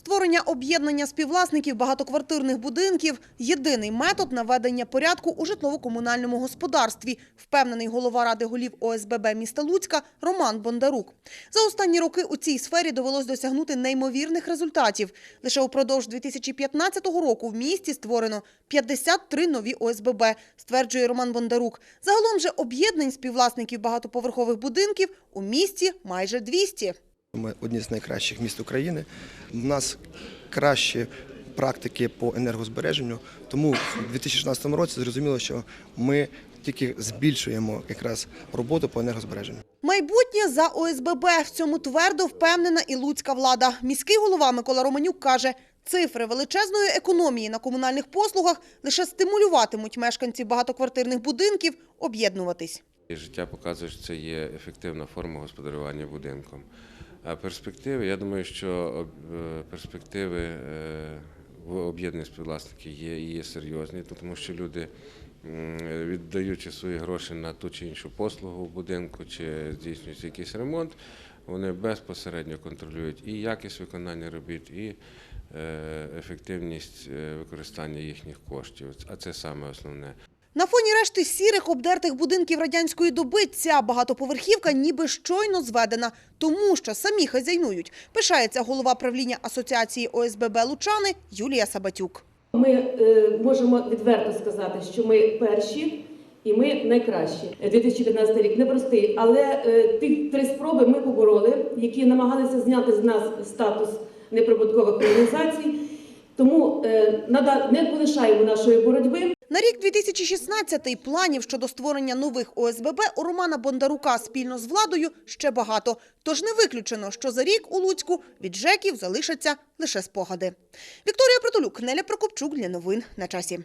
Створення об'єднання співвласників багатоквартирних будинків – єдиний метод наведення порядку у житлово-комунальному господарстві, впевнений голова Ради голів ОСББ міста Луцька Роман Бондарук. За останні роки у цій сфері довелось досягнути неймовірних результатів. Лише упродовж 2015 року в місті створено 53 нові ОСББ, стверджує Роман Бондарук. Загалом же об'єднань співвласників багатоповерхових будинків у місті майже 200. Ми одні з найкращих міст України. У нас кращі практики по енергозбереженню. Тому в 2016 році зрозуміло, що ми тільки збільшуємо якраз роботу по енергозбереженню. Майбутнє за ОСББ. В цьому твердо впевнена і луцька влада. Міський голова Микола Романюк каже, цифри величезної економії на комунальних послугах лише стимулюватимуть мешканців багатоквартирних будинків об'єднуватись. Життя показує, що це є ефективна форма господарювання будинком. А перспективи, я думаю, що е, перспективи е, в об'єднаних співвласників є є серйозні, тому що люди, віддаючи свої гроші на ту чи іншу послугу в будинку, чи здійснюється якийсь ремонт, вони безпосередньо контролюють і якість виконання робіт, і е, ефективність використання їхніх коштів. А це саме основне. На фоні решти сірих обдертих будинків радянської доби ця багатоповерхівка ніби щойно зведена, тому що самі хазяйнують. Пишається голова правління Асоціації ОСББ Лучани Юлія Сабатюк. Ми е, можемо відверто сказати, що ми перші і ми найкращі. 2015 рік непростий, але е, ті три спроби ми побороли, які намагалися зняти з нас статус неприбуткових організацій. Тому е, не полишаємо нашої боротьби. На рік 2016-й планів щодо створення нових ОСББ у Романа Бондарука спільно з владою ще багато. Тож не виключено, що за рік у Луцьку від ЖЕКів залишаться лише спогади. Вікторія Притулюк, Неля Прокопчук для новин на часі.